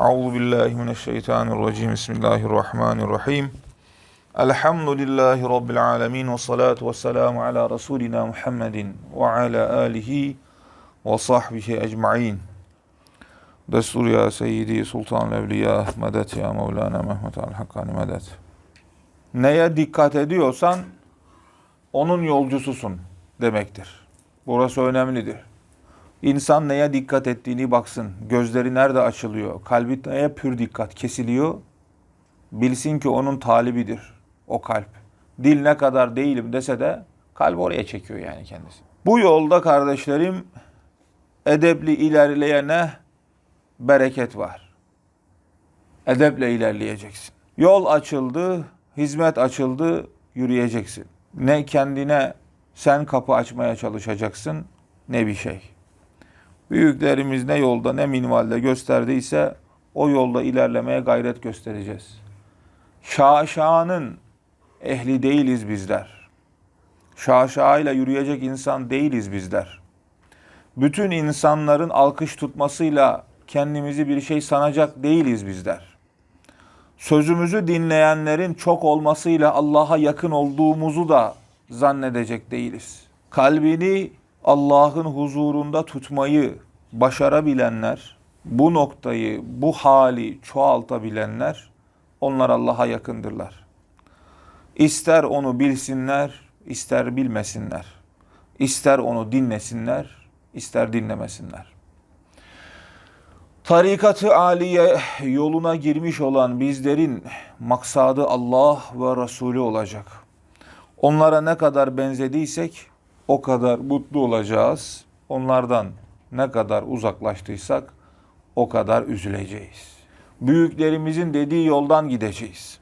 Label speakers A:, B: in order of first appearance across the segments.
A: Euzu billahi mineşşeytanirracim. Bismillahirrahmanirrahim. Elhamdülillahi rabbil alamin ve salatu vesselamu ala rasulina Muhammedin ve ala alihi ve sahbihi ecmaîn. Destur ya seyyidi sultan evliya medet ya Mevlana Mehmet al Hakkani medet. Neye dikkat ediyorsan onun yolcususun demektir. Burası önemlidir. İnsan neye dikkat ettiğini baksın. Gözleri nerede açılıyor? Kalbi neye pür dikkat kesiliyor? Bilsin ki onun talibidir o kalp. Dil ne kadar değilim dese de kalp oraya çekiyor yani kendisi. Bu yolda kardeşlerim edepli ilerleyene bereket var. Edeple ilerleyeceksin. Yol açıldı, hizmet açıldı, yürüyeceksin. Ne kendine sen kapı açmaya çalışacaksın ne bir şey. Büyüklerimiz ne yolda ne minvalde gösterdiyse o yolda ilerlemeye gayret göstereceğiz. Şaşanın ehli değiliz bizler. Şaşayla yürüyecek insan değiliz bizler. Bütün insanların alkış tutmasıyla kendimizi bir şey sanacak değiliz bizler. Sözümüzü dinleyenlerin çok olmasıyla Allah'a yakın olduğumuzu da zannedecek değiliz. Kalbini Allah'ın huzurunda tutmayı başarabilenler, bu noktayı, bu hali çoğaltabilenler, onlar Allah'a yakındırlar. İster onu bilsinler, ister bilmesinler. İster onu dinlesinler, ister dinlemesinler. Tarikat-ı aliye yoluna girmiş olan bizlerin maksadı Allah ve Resulü olacak. Onlara ne kadar benzediysek o kadar mutlu olacağız. Onlardan ne kadar uzaklaştıysak o kadar üzüleceğiz. Büyüklerimizin dediği yoldan gideceğiz.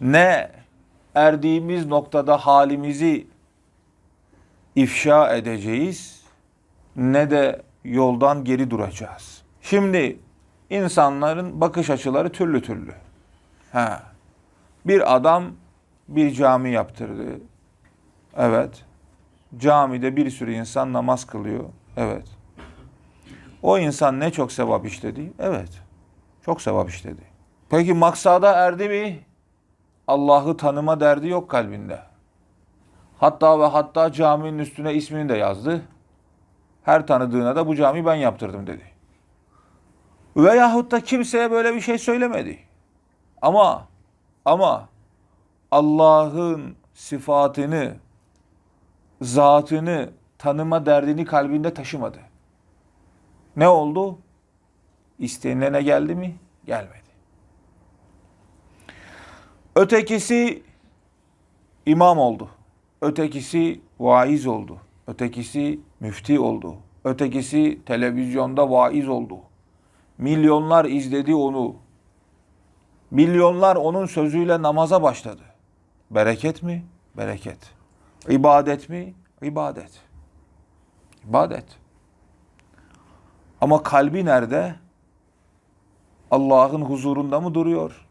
A: Ne erdiğimiz noktada halimizi ifşa edeceğiz ne de yoldan geri duracağız. Şimdi insanların bakış açıları türlü türlü. Ha. Bir adam bir cami yaptırdı. Evet. Camide bir sürü insan namaz kılıyor. Evet. O insan ne çok sevap işledi? Evet. Çok sevap işledi. Peki maksada erdi mi? Allah'ı tanıma derdi yok kalbinde. Hatta ve hatta caminin üstüne ismini de yazdı. Her tanıdığına da bu camiyi ben yaptırdım dedi. Veyahut da kimseye böyle bir şey söylemedi. Ama ama Allah'ın sıfatını, zatını tanıma derdini kalbinde taşımadı. Ne oldu? İstenilene geldi mi? Gelmedi. Ötekisi imam oldu. Ötekisi vaiz oldu. Ötekisi müfti oldu. Ötekisi televizyonda vaiz oldu. Milyonlar izledi onu. Milyonlar onun sözüyle namaza başladı. Bereket mi? Bereket. İbadet mi? İbadet. İbadet. Ama kalbi nerede? Allah'ın huzurunda mı duruyor?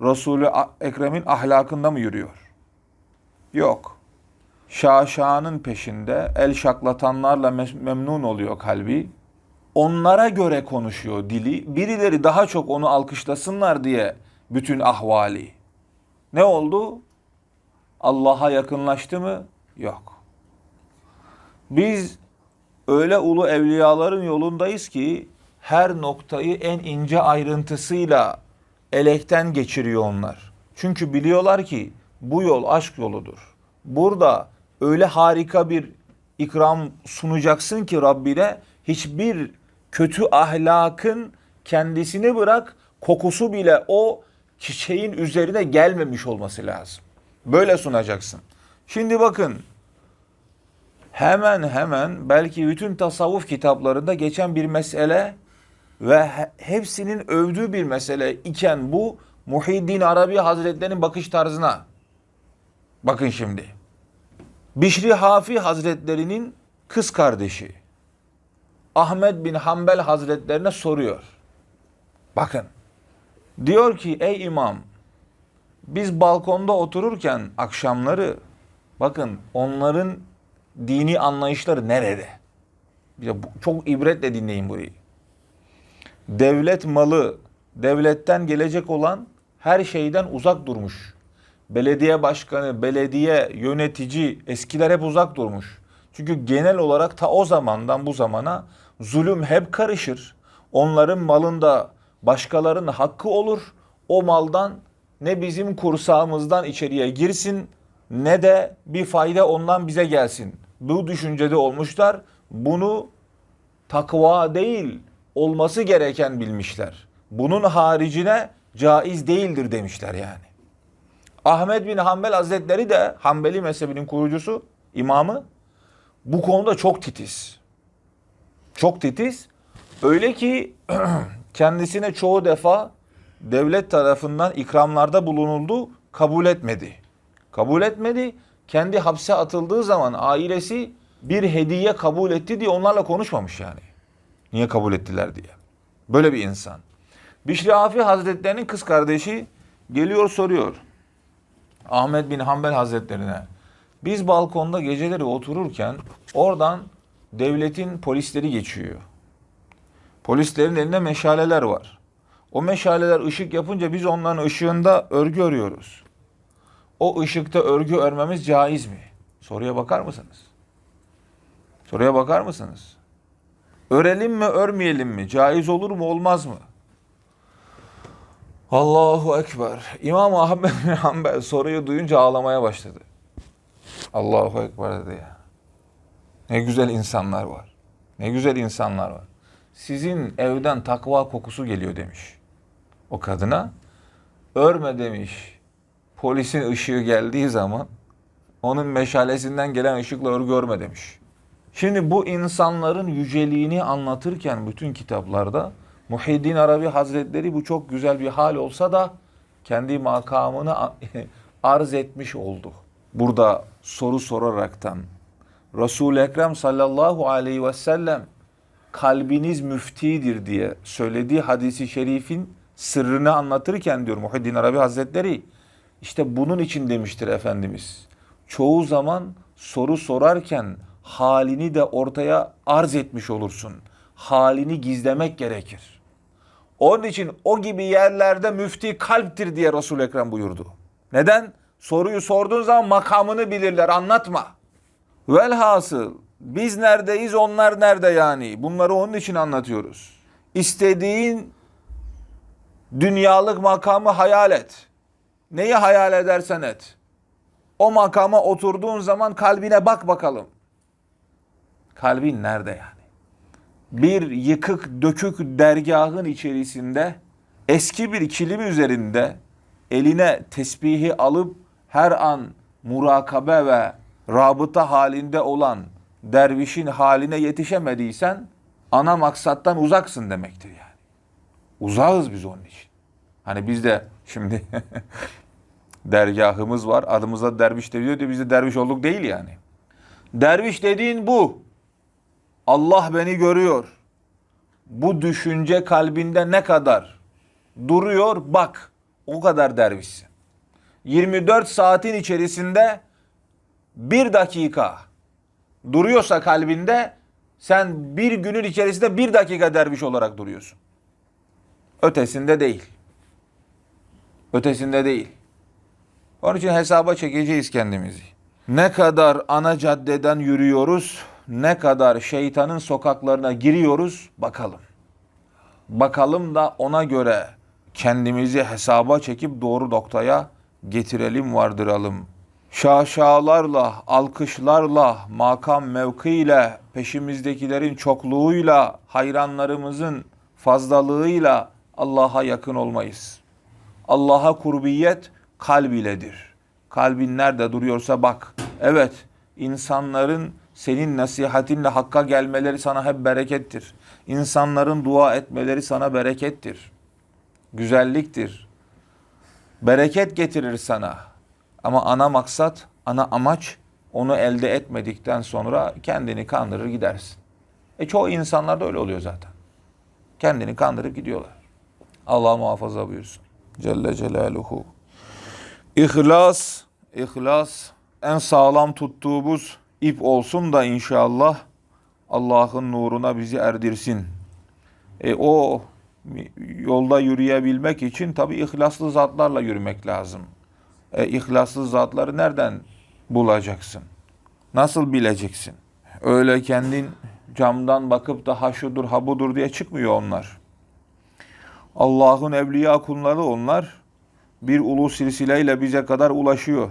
A: Resulü Ekrem'in ahlakında mı yürüyor? Yok. Şaşanın peşinde el şaklatanlarla memnun oluyor kalbi. Onlara göre konuşuyor dili. Birileri daha çok onu alkışlasınlar diye bütün ahvali. Ne oldu? Allah'a yakınlaştı mı? Yok. Biz öyle ulu evliyaların yolundayız ki her noktayı en ince ayrıntısıyla elekten geçiriyor onlar. Çünkü biliyorlar ki bu yol aşk yoludur. Burada öyle harika bir ikram sunacaksın ki Rabbine hiçbir kötü ahlakın kendisini bırak kokusu bile o çiçeğin üzerine gelmemiş olması lazım. Böyle sunacaksın. Şimdi bakın hemen hemen belki bütün tasavvuf kitaplarında geçen bir mesele ve hepsinin övdüğü bir mesele iken bu Muhiddin Arabi Hazretleri'nin bakış tarzına. Bakın şimdi. Bişri Hafi Hazretleri'nin kız kardeşi Ahmet bin Hanbel Hazretlerine soruyor. Bakın. Diyor ki ey imam biz balkonda otururken akşamları bakın onların dini anlayışları nerede? Çok ibretle dinleyin burayı. Devlet malı devletten gelecek olan her şeyden uzak durmuş. Belediye başkanı, belediye yönetici eskiler hep uzak durmuş. Çünkü genel olarak ta o zamandan bu zamana zulüm hep karışır. Onların malında başkalarının hakkı olur. O maldan ne bizim kursağımızdan içeriye girsin ne de bir fayda ondan bize gelsin. Bu düşüncede olmuşlar. Bunu takva değil olması gereken bilmişler. Bunun haricine caiz değildir demişler yani. Ahmet bin Hanbel Hazretleri de Hanbeli mezhebinin kurucusu, imamı bu konuda çok titiz. Çok titiz. Öyle ki kendisine çoğu defa devlet tarafından ikramlarda bulunuldu, kabul etmedi. Kabul etmedi. Kendi hapse atıldığı zaman ailesi bir hediye kabul etti diye onlarla konuşmamış yani. Niye kabul ettiler diye. Böyle bir insan. Bişri Afi Hazretlerinin kız kardeşi geliyor soruyor. Ahmet bin Hanbel Hazretlerine. Biz balkonda geceleri otururken oradan devletin polisleri geçiyor. Polislerin elinde meşaleler var. O meşaleler ışık yapınca biz onların ışığında örgü örüyoruz. O ışıkta örgü örmemiz caiz mi? Soruya bakar mısınız? Soruya bakar mısınız? Örelim mi, örmeyelim mi? Caiz olur mu, olmaz mı? Allahu Ekber. İmam Ahmed bin Hanbel soruyu duyunca ağlamaya başladı. Allahu Ekber dedi ya. Ne güzel insanlar var. Ne güzel insanlar var. Sizin evden takva kokusu geliyor demiş. O kadına. Örme demiş. Polisin ışığı geldiği zaman onun meşalesinden gelen ışıkla örgü örme demiş. Şimdi bu insanların yüceliğini anlatırken bütün kitaplarda Muhyiddin Arabi Hazretleri bu çok güzel bir hal olsa da kendi makamını arz etmiş oldu. Burada soru soraraktan Resul-i Ekrem sallallahu aleyhi ve sellem kalbiniz müftidir diye söylediği hadisi şerifin sırrını anlatırken diyor Muhyiddin Arabi Hazretleri işte bunun için demiştir Efendimiz. Çoğu zaman soru sorarken halini de ortaya arz etmiş olursun. Halini gizlemek gerekir. Onun için o gibi yerlerde müfti kalptir diye Resul-i Ekrem buyurdu. Neden? Soruyu sorduğun zaman makamını bilirler anlatma. Velhasıl biz neredeyiz onlar nerede yani? Bunları onun için anlatıyoruz. İstediğin dünyalık makamı hayal et. Neyi hayal edersen et. O makama oturduğun zaman kalbine bak bakalım. Kalbin nerede yani? Bir yıkık dökük dergahın içerisinde eski bir kilim üzerinde eline tesbihi alıp her an murakabe ve rabıta halinde olan dervişin haline yetişemediysen ana maksattan uzaksın demektir yani. Uzağız biz onun için. Hani biz de şimdi dergahımız var. Adımıza derviş diyor diye biz de derviş olduk değil yani. Derviş dediğin bu. Allah beni görüyor. Bu düşünce kalbinde ne kadar duruyor bak. O kadar dervişsin. 24 saatin içerisinde bir dakika duruyorsa kalbinde sen bir günün içerisinde bir dakika derviş olarak duruyorsun. Ötesinde değil. Ötesinde değil. Onun için hesaba çekeceğiz kendimizi. Ne kadar ana caddeden yürüyoruz, ne kadar şeytanın sokaklarına giriyoruz bakalım. Bakalım da ona göre kendimizi hesaba çekip doğru noktaya getirelim vardıralım. Şaşalarla, alkışlarla, makam mevkiyle, peşimizdekilerin çokluğuyla, hayranlarımızın fazlalığıyla Allah'a yakın olmayız. Allah'a kurbiyet kalb iledir. Kalbin nerede duruyorsa bak. Evet, insanların senin nasihatinle hakka gelmeleri sana hep berekettir. İnsanların dua etmeleri sana berekettir. Güzelliktir. Bereket getirir sana. Ama ana maksat, ana amaç onu elde etmedikten sonra kendini kandırır gidersin. E çoğu insanlar da öyle oluyor zaten. Kendini kandırıp gidiyorlar. Allah muhafaza buyursun. Celle Celaluhu. İhlas, ihlas en sağlam tuttuğumuz ip olsun da inşallah Allah'ın nuruna bizi erdirsin. E o yolda yürüyebilmek için tabi ihlaslı zatlarla yürümek lazım. E, ihlaslı zatları nereden bulacaksın? Nasıl bileceksin? Öyle kendin camdan bakıp da ha şudur ha budur diye çıkmıyor onlar. Allah'ın evliya kulları onlar. Bir ulu silsileyle bize kadar ulaşıyor.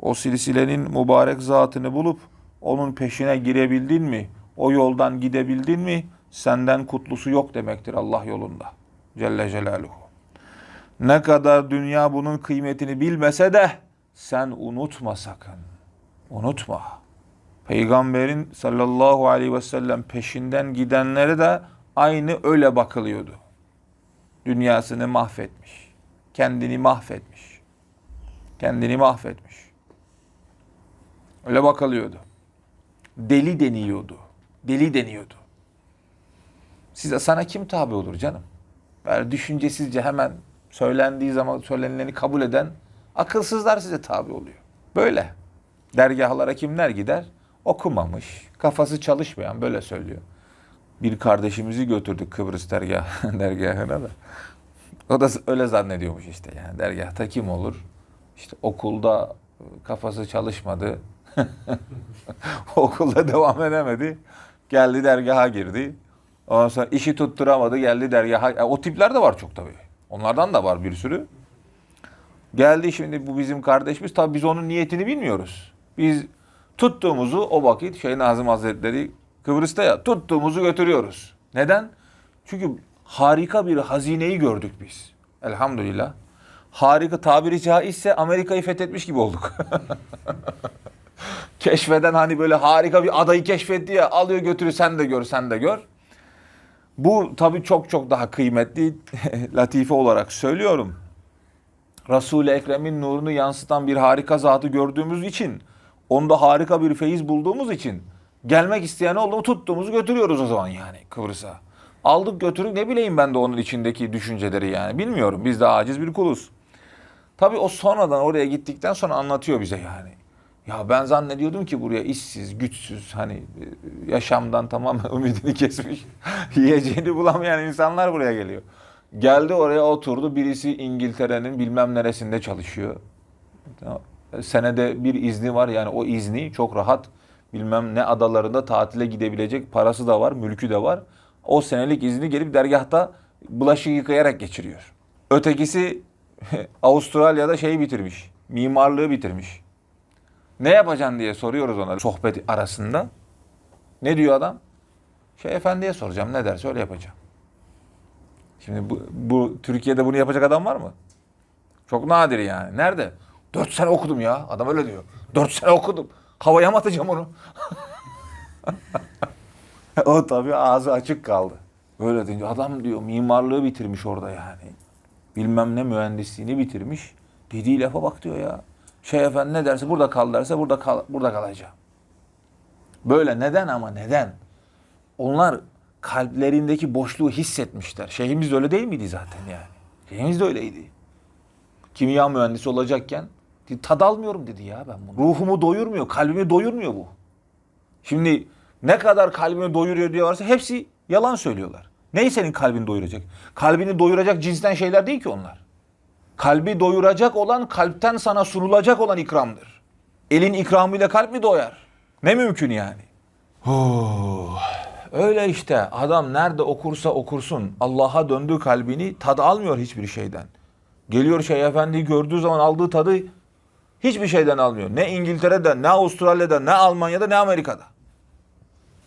A: O silsilenin mübarek zatını bulup onun peşine girebildin mi? O yoldan gidebildin mi? Senden kutlusu yok demektir Allah yolunda. Celle Celaluhu. Ne kadar dünya bunun kıymetini bilmese de sen unutma sakın. Unutma. Peygamberin sallallahu aleyhi ve sellem peşinden gidenlere de aynı öyle bakılıyordu. Dünyasını mahvetmiş. Kendini mahvetmiş. Kendini mahvetmiş. Öyle bakılıyordu. Deli deniyordu. Deli deniyordu. Size sana kim tabi olur canım? Böyle düşüncesizce hemen söylendiği zaman söylenileni kabul eden akılsızlar size tabi oluyor. Böyle. Dergahlara kimler gider? Okumamış, kafası çalışmayan böyle söylüyor. Bir kardeşimizi götürdük Kıbrıs dergah, dergahına da. O da öyle zannediyormuş işte yani dergahta kim olur? İşte okulda kafası çalışmadı. okulda devam edemedi. Geldi dergaha girdi. Ondan sonra işi tutturamadı geldi dergaha. Ya o tipler de var çok tabii. Onlardan da var bir sürü. Geldi şimdi bu bizim kardeşimiz. Tabii biz onun niyetini bilmiyoruz. Biz tuttuğumuzu o vakit şey Nazım Hazretleri Kıbrıs'ta ya tuttuğumuzu götürüyoruz. Neden? Çünkü harika bir hazineyi gördük biz. Elhamdülillah. Harika tabiri caizse Amerika'yı fethetmiş gibi olduk. Keşfeden hani böyle harika bir adayı keşfetti ya alıyor götürüyor sen de gör sen de gör. Bu tabii çok çok daha kıymetli latife olarak söylüyorum. Resul-i Ekrem'in nurunu yansıtan bir harika zatı gördüğümüz için, onda harika bir feyiz bulduğumuz için gelmek isteyen oldu mu tuttuğumuzu götürüyoruz o zaman yani Kıbrıs'a. Aldık götürük ne bileyim ben de onun içindeki düşünceleri yani bilmiyorum. Biz de aciz bir kuluz. Tabii o sonradan oraya gittikten sonra anlatıyor bize yani. Ya ben zannediyordum ki buraya işsiz, güçsüz, hani e, yaşamdan tamamen ümidini kesmiş, yiyeceğini bulamayan insanlar buraya geliyor. Geldi oraya oturdu. Birisi İngiltere'nin bilmem neresinde çalışıyor. Senede bir izni var. Yani o izni çok rahat bilmem ne adalarında tatile gidebilecek parası da var, mülkü de var. O senelik izni gelip dergahta bulaşık yıkayarak geçiriyor. Ötekisi Avustralya'da şeyi bitirmiş. Mimarlığı bitirmiş. Ne yapacaksın diye soruyoruz ona sohbet arasında. Ne diyor adam? Şey efendiye soracağım ne derse öyle yapacağım. Şimdi bu, bu Türkiye'de bunu yapacak adam var mı? Çok nadir yani. Nerede? Dört sene okudum ya. Adam öyle diyor. Dört sene okudum. Havaya mı atacağım onu? o tabii ağzı açık kaldı. Böyle deyince adam diyor mimarlığı bitirmiş orada yani. Bilmem ne mühendisliğini bitirmiş. Dediği lafa bak diyor ya. Şey efendi ne derse burada kal derse burada kal, burada kalacağım. Böyle neden ama neden? Onlar kalplerindeki boşluğu hissetmişler. Şeyhimiz de öyle değil miydi zaten yani? Şeyhimiz de öyleydi. Kimya mühendisi olacakken tad almıyorum dedi ya ben bunu. Ruhumu doyurmuyor, kalbimi doyurmuyor bu. Şimdi ne kadar kalbimi doyuruyor diyorlarsa hepsi yalan söylüyorlar. Neyi senin kalbini doyuracak? Kalbini doyuracak cinsten şeyler değil ki onlar. Kalbi doyuracak olan kalpten sana sunulacak olan ikramdır. Elin ikramıyla kalp mi doyar? Ne mümkün yani? Oh. Öyle işte adam nerede okursa okursun Allah'a döndüğü kalbini tad almıyor hiçbir şeyden. Geliyor şey efendiyi gördüğü zaman aldığı tadı hiçbir şeyden almıyor. Ne İngiltere'de, ne Avustralya'da, ne Almanya'da, ne Amerika'da.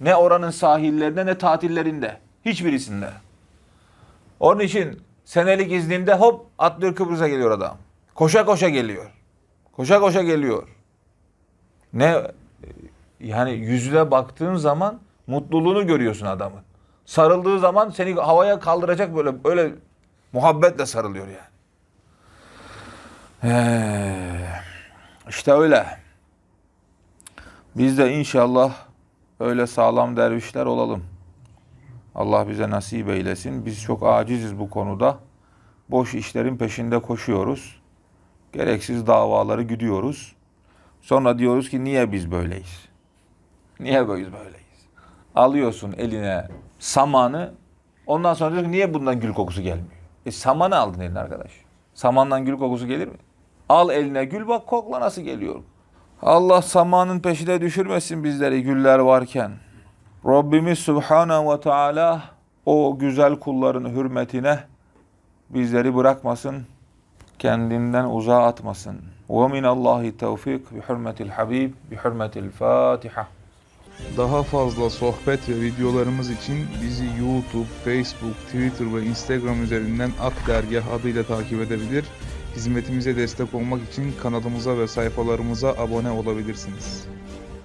A: Ne oranın sahillerinde, ne tatillerinde. Hiçbirisinde. Onun için senelik izninde hop atlıyor Kıbrıs'a geliyor adam. Koşa koşa geliyor. Koşa koşa geliyor. Ne yani yüzüne baktığın zaman mutluluğunu görüyorsun adamın. Sarıldığı zaman seni havaya kaldıracak böyle böyle muhabbetle sarılıyor yani. Ee, işte öyle. Biz de inşallah öyle sağlam dervişler olalım. Allah bize nasip eylesin. Biz çok aciziz bu konuda. Boş işlerin peşinde koşuyoruz. Gereksiz davaları güdüyoruz. Sonra diyoruz ki niye biz böyleyiz? Niye biz böyleyiz? Alıyorsun eline samanı, Ondan sonra diyor ki niye bundan gül kokusu gelmiyor? E samanı aldın eline arkadaş. Samandan gül kokusu gelir mi? Al eline gül bak kokla nasıl geliyor. Allah samanın peşine düşürmesin bizleri güller varken. Rabbimiz Subhanahu ve Teala o güzel kulların hürmetine bizleri bırakmasın, kendinden uzağa atmasın. Ve minallahi tevfik bi hürmetil habib bi hürmetil fatiha.
B: Daha fazla sohbet ve videolarımız için bizi YouTube, Facebook, Twitter ve Instagram üzerinden Ak Dergah adıyla takip edebilir. Hizmetimize destek olmak için kanalımıza ve sayfalarımıza abone olabilirsiniz.